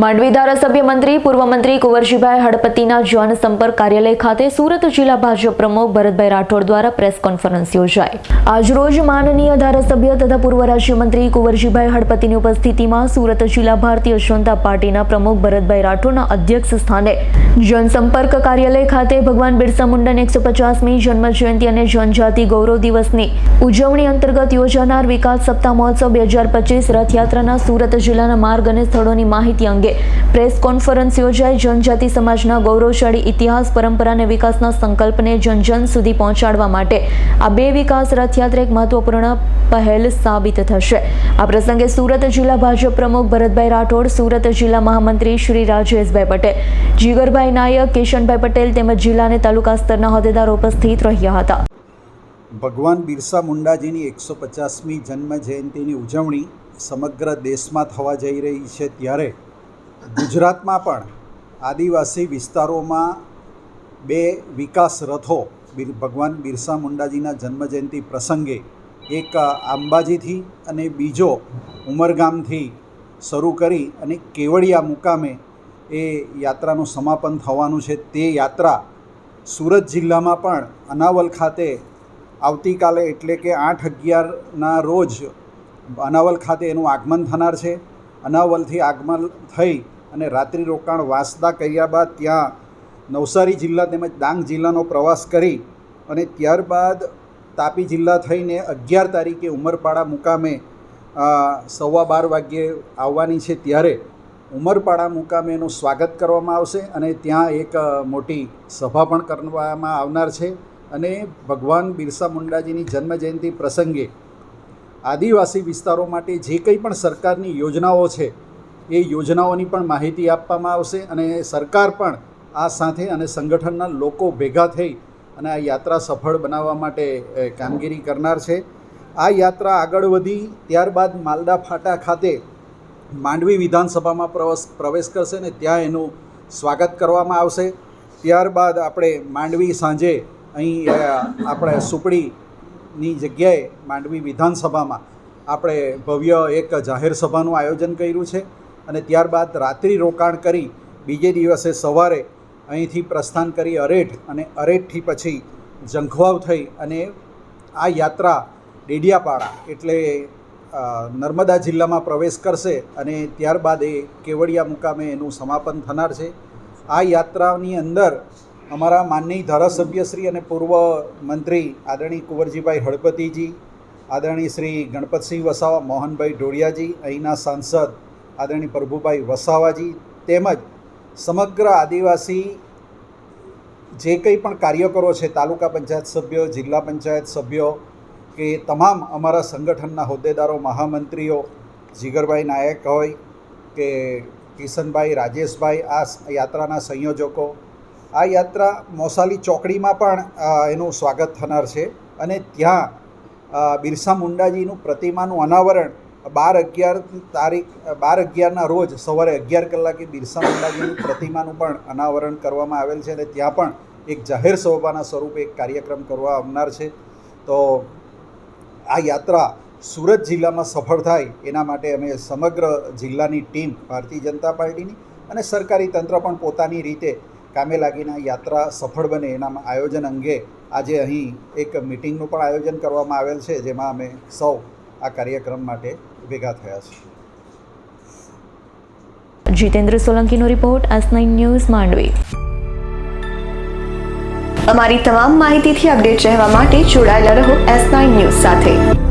માંડવી ધારાસભ્ય મંત્રી, પૂર્વ મંત્રી કુંવરજીભાઈ હડપતિના જનસંપર્ક કાર્યાલય ખાતે સુરત જિલ્લા ભાજપ પ્રમુખ ભરતભાઈ રાઠોડ દ્વારા પ્રેસ કોન્ફરન્સ યોજાઈ. આજરોજ માનનીય ધારાસભ્ય તથા પૂર્વ રાજ્યમંત્રી કુંવરજીભાઈ હડપતિની ઉપસ્થિતિમાં સુરત જિલ્લા ભારતીય જનતા પાર્ટીના પ્રમુખ ભરતભાઈ રાઠોડના અધ્યક્ષ સ્થાને જનસંપર્ક કાર્યાલય ખાતે ભગવાન બિરસા મુંડાની એકસો પચાસમી જન્મ જયંતિ અને જનજાતિ ગૌરવ દિવસની ઉજવણી અંતર્ગત યોજાનાર વિકાસ સપ્તાહ મહોત્સવ બે હજાર પચીસ રથયાત્રાના સુરત જિલ્લાના માર્ગ અને સ્થળોની માહિતી અંગે પ્રેસ કોન્ફરન્સ યોજાઈ. જનજાતિ સમાજના ગૌરવશાળી ઇતિહાસ, પરંપરા અને વિકાસના સંકલ્પને જન જન સુધી પહોંચાડવા માટે આ બે વિકાસ રથયાત્રા એક મહત્વપૂર્ણ પહેલ સાબિત થશે. આ પ્રસંગે સુરત જિલ્લા ભાજપ પ્રમુખ ભરતભાઈ રાઠોડ, સુરત જિલ્લા મહામંત્રી શ્રી રાજેશભાઈ પટેલ, જીગરભાઈ નાયક, કિશનભાઈ પટેલ તેમજ જિલ્લા અને તાલુકા સ્તરના હોદ્દેદારો ઉપસ્થિત રહ્યા હતા. ભગવાન બિરસા મુંડાજીની એકસો પચાસમી જન્મ જયંતિની ઉજવણી સમગ્ર દેશમાં થવા જઈ રહી છે ત્યારે ગુજરાતમાં પણ આદિવાસી વિસ્તારોમાં બે વિકાસ રથો ભગવાન બિરસા મુંડાજીના જન્મજયંતિ પ્રસંગે એક અંબાજીથી અને બીજો ઉમરગામથી શરૂ કરી અને કેવડિયા મુકામે એ યાત્રાનું સમાપન થવાનું છે. તે યાત્રા સુરત જિલ્લામાં પણ અનાવલ ખાતે આવતીકાલે એટલે કે આઠ અગિયારના રોજ અનાવલ ખાતે એનું આગમન થનાર છે. અનાવલથી આગમન થઈ અને રાત્રિ રોકાણ વાંસદા કર્યા બાદ ત્યાં નવસારી જિલ્લા તેમજ ડાંગ જિલ્લાનો પ્રવાસ કરી અને ત્યારબાદ તાપી જિલ્લા થઈને અગિયાર તારીખે ઉમરપાડા મુકામે સવા બાર વાગ્યે આવવાની છે ત્યારે ઉમરપાડા મુકામે એનું સ્વાગત કરવામાં આવશે અને ત્યાં એક મોટી સભા પણ કરવામાં આવનાર છે અને ભગવાન બિરસા મુંડાજીની જન્મજયંતિ પ્રસંગે આદિવાસી વિસ્તારો માટે જે કંઈ પણ સરકારની યોજનાઓ છે એ યોજનાઓની પણ માહિતી આપવામાં આવશે અને સરકાર પણ આ સાથે અને સંગઠનના લોકો ભેગા થઈ અને આ યાત્રા સફળ બનાવવા માટે કામગીરી કરનાર છે. આ યાત્રા આગળ વધી, ત્યારબાદ માલદા ફાટા ખાતે માંડવી વિધાનસભામાં પ્રવેશ પ્રવેશ કરશે ને ત્યાં એનું સ્વાગત કરવામાં આવશે. ત્યારબાદ આપણે માંડવી સાંજે અહીં આપણે સુપડીની જગ્યાએ માંડવી વિધાનસભામાં આપણે ભવ્ય એક જાહેર સભાનું આયોજન કર્યું છે. અને ત્યારબાદ રાત્રિ રોકાણ કરી બીજે દિવસે સવારે અહીંથી પ્રસ્થાન કરી અરેઠ અને અરેઠથી પછી જંખવાવ થઈ અને આ યાત્રા ડેડિયાપાડા એટલે નર્મદા જિલ્લામાં પ્રવેશ કરશે અને ત્યારબાદ એ કેવડિયા મુકામે એનું સમાપન થનાર છે. આ યાત્રાની અંદર અમારા માનનીય ધારાસભ્યશ્રી અને પૂર્વ મંત્રી આદરણીય કુંવરજીભાઈ હળપતિજી, આદરણીય શ્રી ગણપતસિંહ વસાવા, મોહનભાઈ ઢોળિયાજી, અહીંના સાંસદ આદરણીય પ્રભુભાઈ વસાવાજી તેમજ સમગ્ર આદિવાસી જે કંઈ પણ કાર્યકરો છે, તાલુકા પંચાયત સભ્યો, જિલ્લા પંચાયત સભ્યો કે તમામ અમારા સંગઠનના હોદ્દેદારો, મહામંત્રીઓ, જીગરભાઈ નાયક હોય કે કિશનભાઈ, રાજેશભાઈ, આ યાત્રાના સંયોજકો, આ યાત્રા મોસાલી ચોકડીમાં પણ એનું સ્વાગત થનાર છે અને ત્યાં બિરસા મુંડાજીનું પ્રતિમાનું અનાવરણ બાર અગિયાર તારીખ બાર અગિયારના રોજ સવારે અગિયાર કલાકે બિરસા મુંડાજીની પ્રતિમાનું પણ અનાવરણ કરવામાં આવેલ છે અને ત્યાં પણ એક જાહેર સભાના સ્વરૂપે એક કાર્યક્રમ કરવા આવનાર છે. તો આ યાત્રા સુરત જિલ્લામાં સફળ થાય એના માટે અમે સમગ્ર જિલ્લાની ટીમ, ભારતીય જનતા પાર્ટીની અને સરકારી તંત્ર પણ પોતાની રીતે કામે લાગીને યાત્રા સફળ બને એના આયોજન અંગે આજે અહીં એક મિટિંગનું પણ આયોજન કરવામાં આવેલ છે, જેમાં અમે સૌ આ કાર્યક્રમ માટે ભેગા થયા છે. જીતેન્દ્ર સોલંકીનો રિપોર્ટ આસ નાઇન ન્યૂઝ માંડવી. અમારી તમામ માહિતીથી અપડેટ રહેવા માટે જોડાયેલા રહો એસ નાઇન ન્યૂઝ સાથે.